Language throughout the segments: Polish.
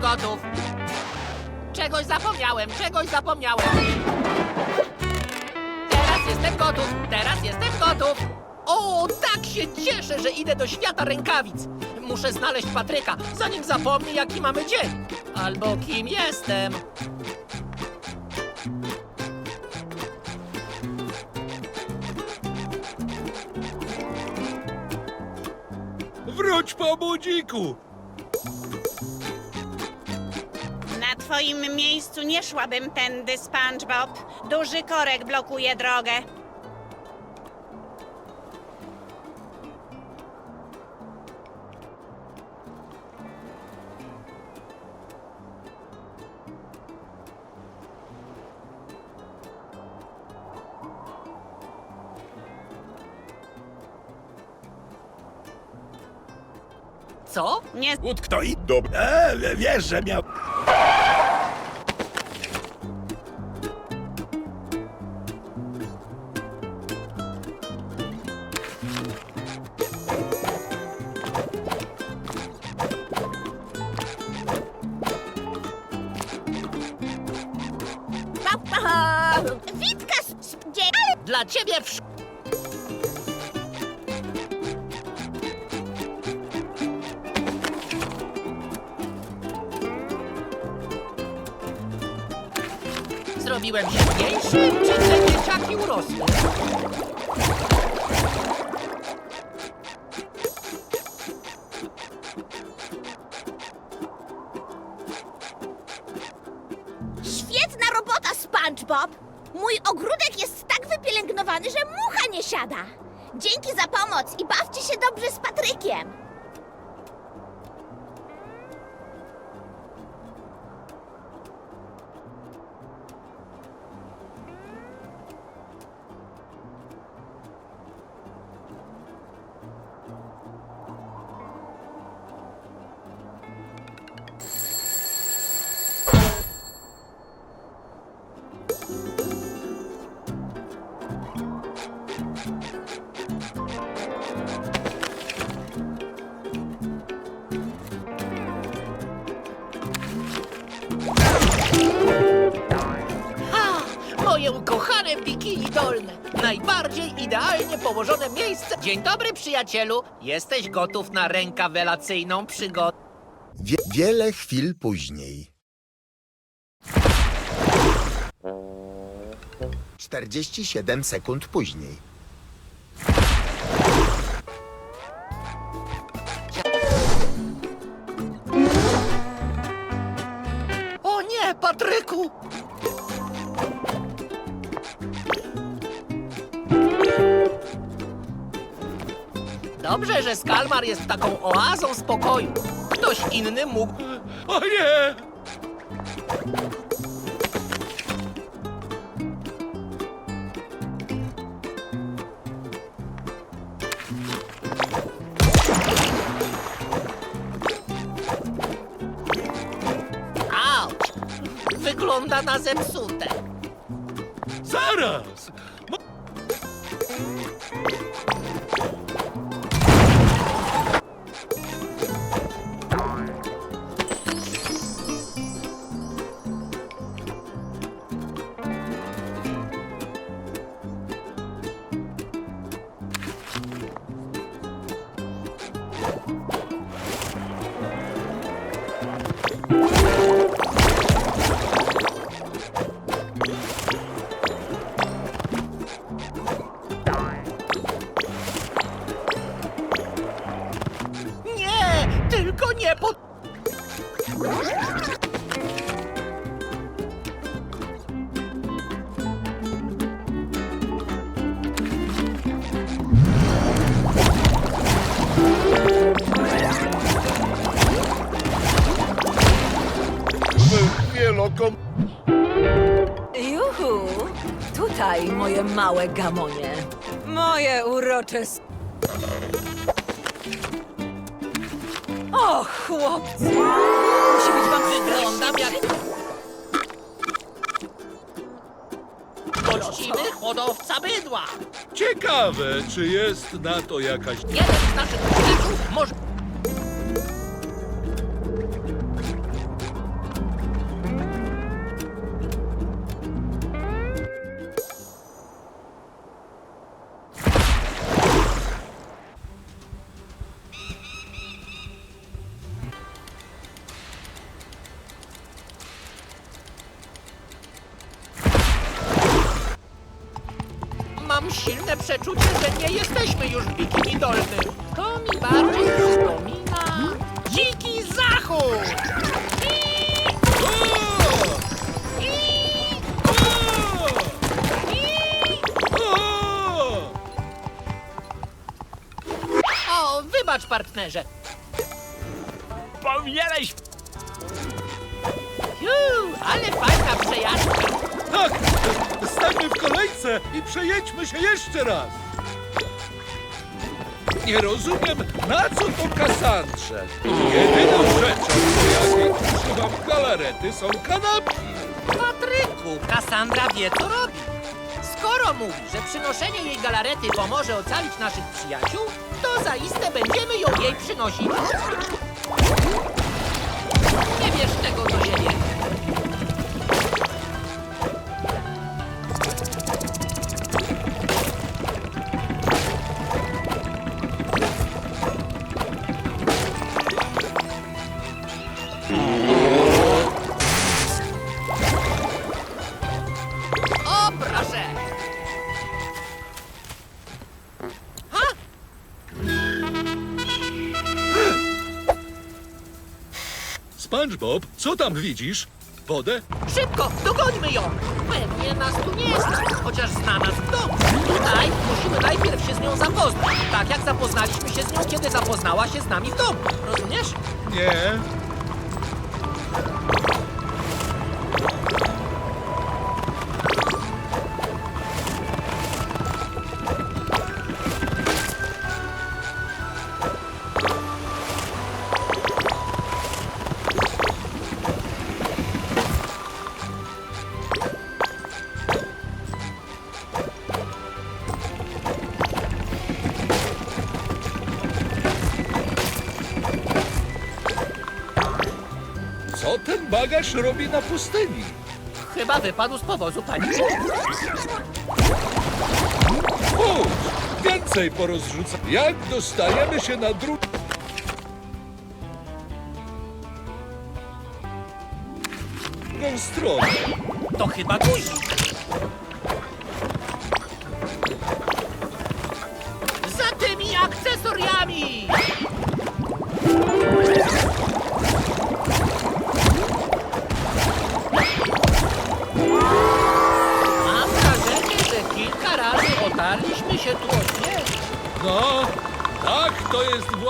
Gotów! Czegoś zapomniałem, czegoś zapomniałem! Teraz jestem gotów! Teraz jestem gotów! O, tak się cieszę, że idę do świata rękawic! Muszę znaleźć Patryka, zanim zapomni, jaki mamy dzień! Albo kim jestem! Wróć po budziku! Twoim miejscu nie szłabym tędy, SpongeBob. Duży korek blokuje drogę. Co? Nie Utknął i dobra. E, wiesz, że miał... Witka, gdzie? Ale Dla ciebie wsz... Zrobiłem się mniejszy, czy te dzieciaki urosły? Idealnie położone miejsce! Dzień dobry, przyjacielu! Jesteś gotów na rękawelacyjną przygodę? Wie, wiele chwil później. 47 sekund później. O nie, Patryku! Dobrze, że Skalmar jest taką oazą spokoju. Ktoś inny mógł... O nie! Auć! Wygląda na zepsute. Juhu! Tutaj moje małe gamonie. Moje urocze... s- O, chłopcy! Musi być wam Wyglądam jak... Poczciwy hodowca bydła. Ciekawe, czy jest na to jakaś... Jeden z naszych może... silne przeczucie, że nie jesteśmy już w bikini dolnym. To mi bardziej przypomina... Dziki Zachód! O! O, wybacz partnerze. Powinieneś... Juu, ale fajna przejażdżka. Tak! Stańmy w kolejce i przejedźmy się jeszcze raz! Nie rozumiem, na co to Kasandrze? Jedyną rzeczą, do jakiej używam galarety, są kanapki. Patryku, Kassandra wie, co robi. Skoro mówi, że przynoszenie jej galarety pomoże ocalić naszych przyjaciół, to zaiste będziemy ją jej przynosić. Nie wiesz tego do siebie. SpongeBob, co tam widzisz? Wodę? Szybko, dogońmy ją! Pewnie nas tu nie stać, chociaż zna nas w domu. Tutaj musimy najpierw się z nią zapoznać, tak jak zapoznaliśmy się z nią, kiedy zapoznała się z nami w domu. Rozumiesz? Nie. Bagaż robi na pustyni? Chyba wypadł z powozu pani. Chodź! Więcej porozrzuca. Jak dostajemy się na drugą stronę? To chyba guzik.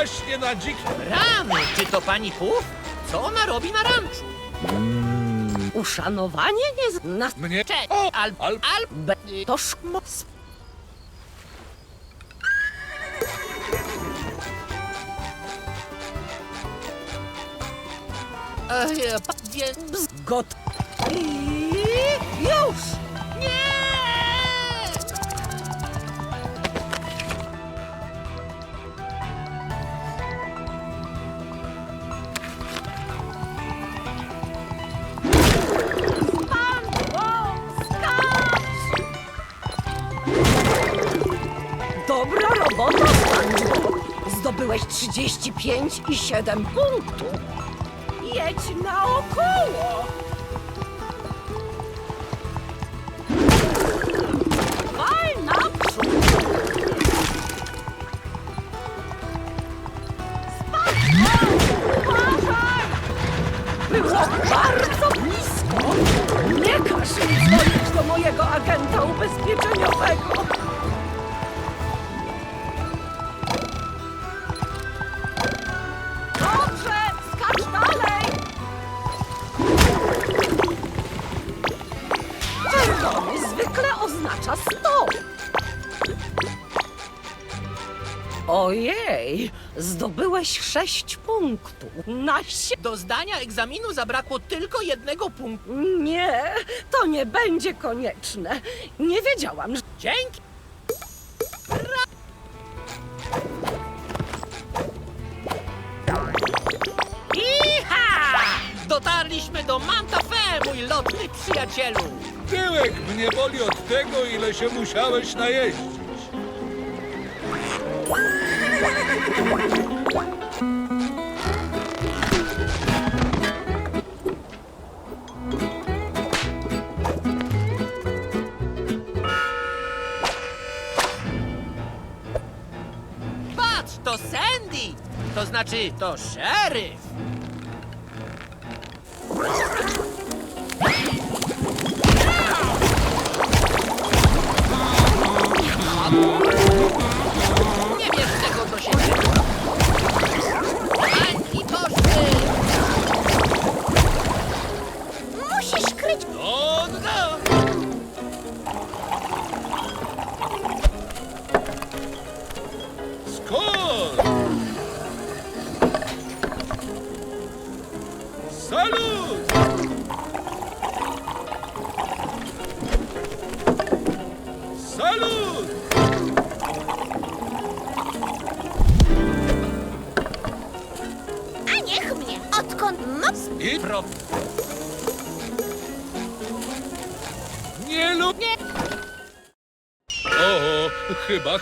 Właśnie na dzik... Rany, czy to pani Puf? Co ona robi na ranczu? Uszanowanie nie zna... Mnie... Cześć, O, al, al... al, Be... To szmo... e, pa- więc... Got... I... Już! Nie! Robota. Zdobyłeś 35 i 7 punktów. Jedź naokoło. Zdobyłeś sześć punktów. Na sie... Do zdania egzaminu zabrakło tylko jednego punktu. Nie, to nie będzie konieczne. Nie wiedziałam, że... Dzięki! Iha! Dotarliśmy do Manta Fe, mój lotny przyjacielu! Tyłek mnie boli od tego, ile się musiałeś najeździć. To Sandy! To znaczy, to szeryf!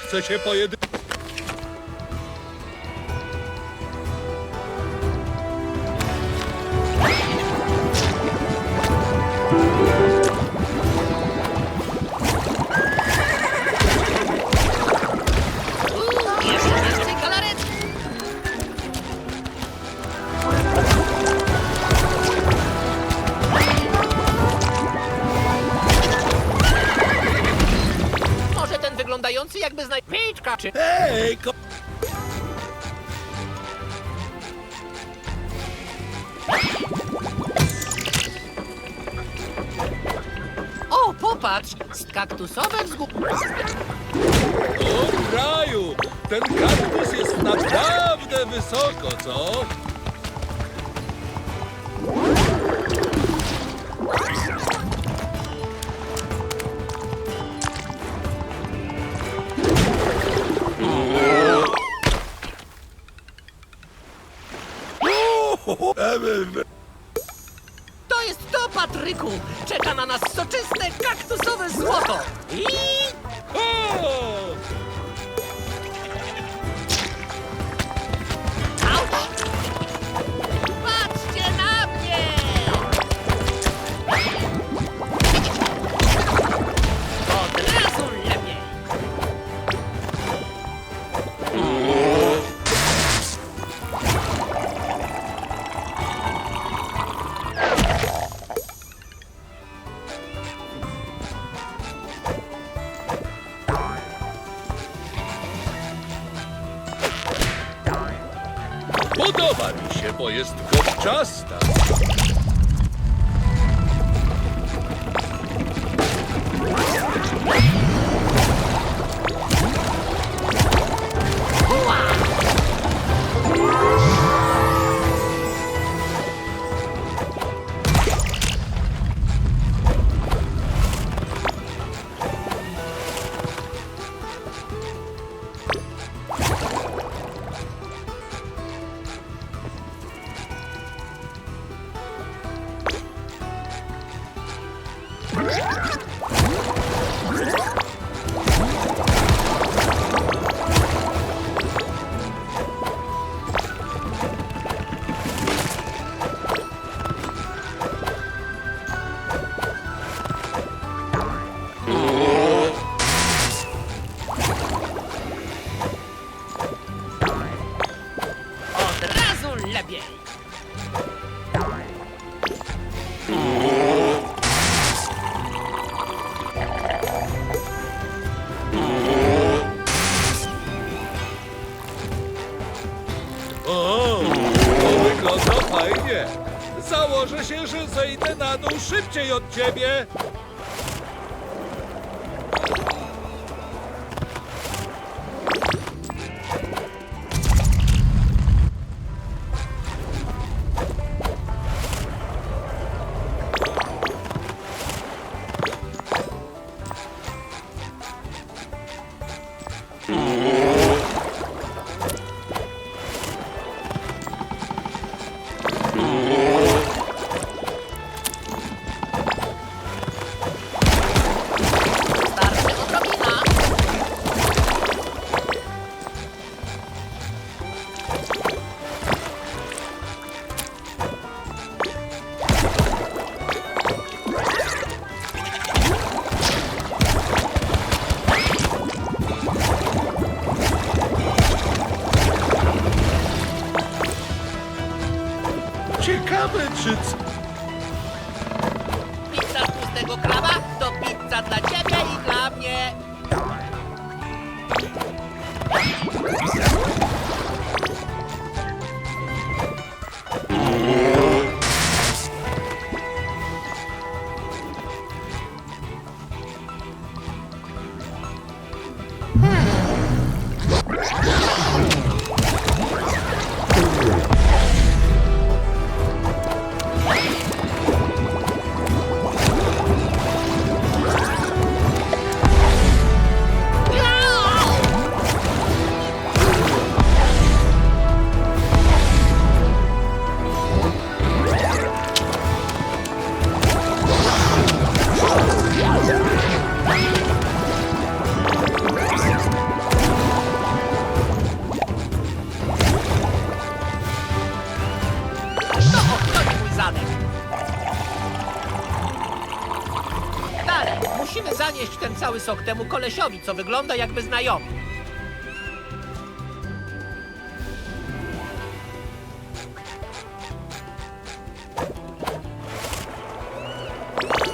Chcecie pojedynku? To jest to, Patryku! Czeka na nas soczyste, kaktusowe złoto! I... jest chłopczasta. Whoa! od ciebie! kolesiowi, co wygląda jakby znajomy.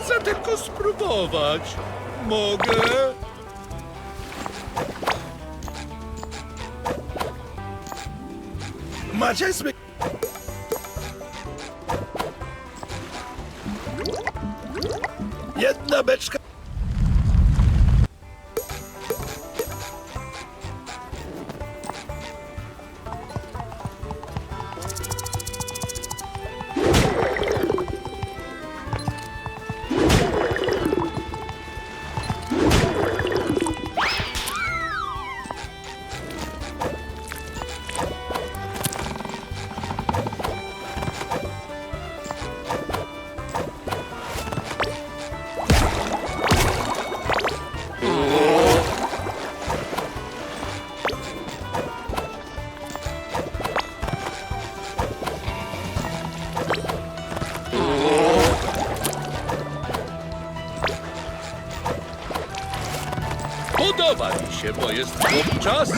Chcę tylko spróbować. Mogę? Macie smy... Jedna beczka... Dzisiaj, bo jest chłopczas.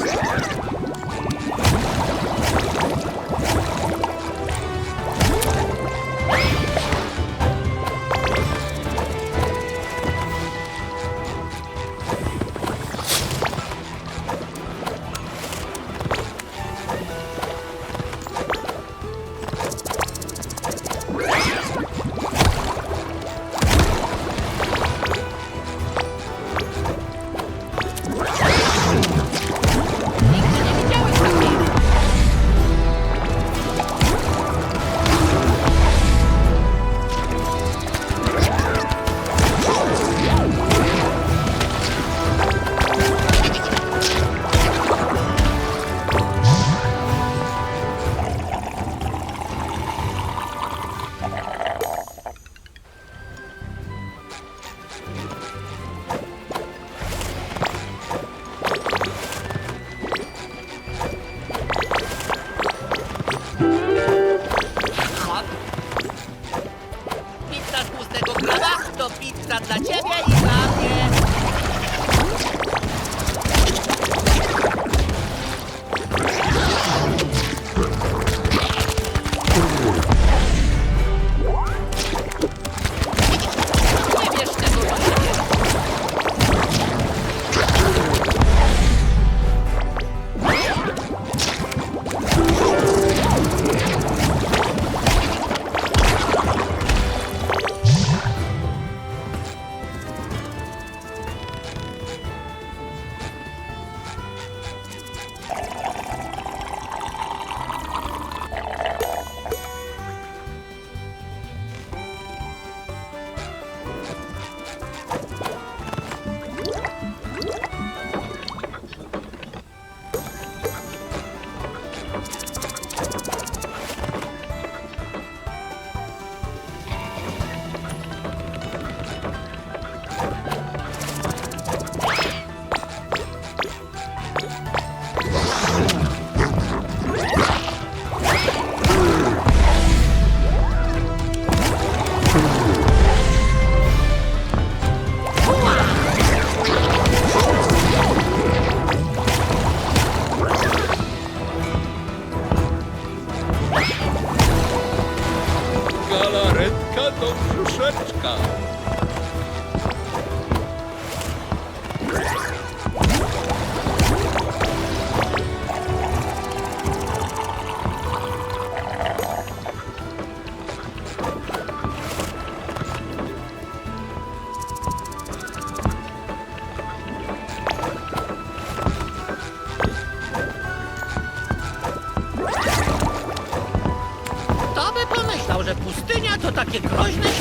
Groźne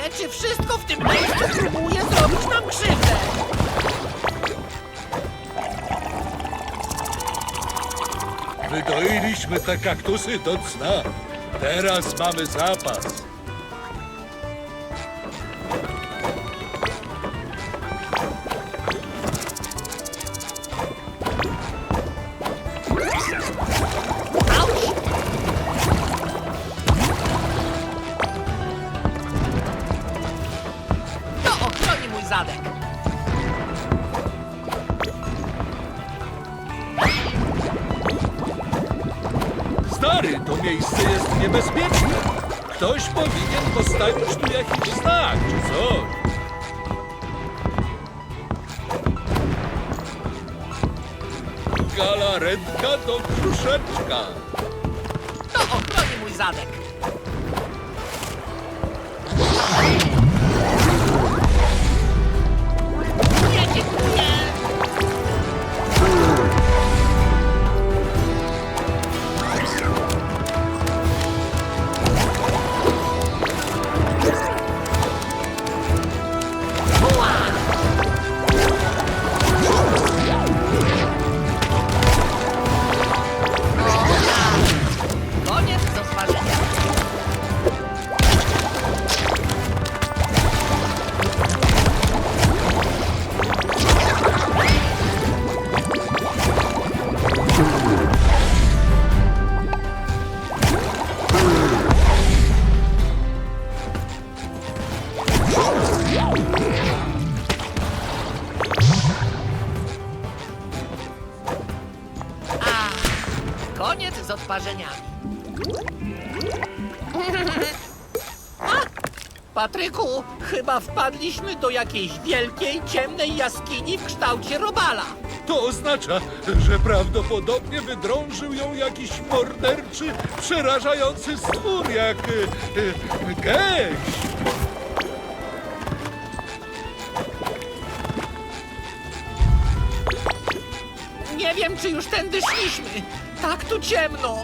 wydaje, czy wszystko w tym miejscu próbuje zrobić nam krzywdę? Wydoiliśmy te kaktusy do cna. Teraz mamy zapas. Zadek. Stary, to miejsce jest niebezpieczne. Ktoś powinien postawić tu jakiś znak czy coś. Galaretka do brzuszeczka. To ochroni mój zadek. Chyba wpadliśmy do jakiejś wielkiej, ciemnej jaskini w kształcie robala. To oznacza, że prawdopodobnie wydrążył ją jakiś morderczy, przerażający stwór, jak e, gęś. Nie wiem, czy już tędy szliśmy. Tak tu ciemno.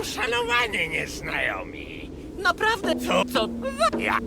Uszanowani nieznajomi. Naprawdę! Co? Co? Ja.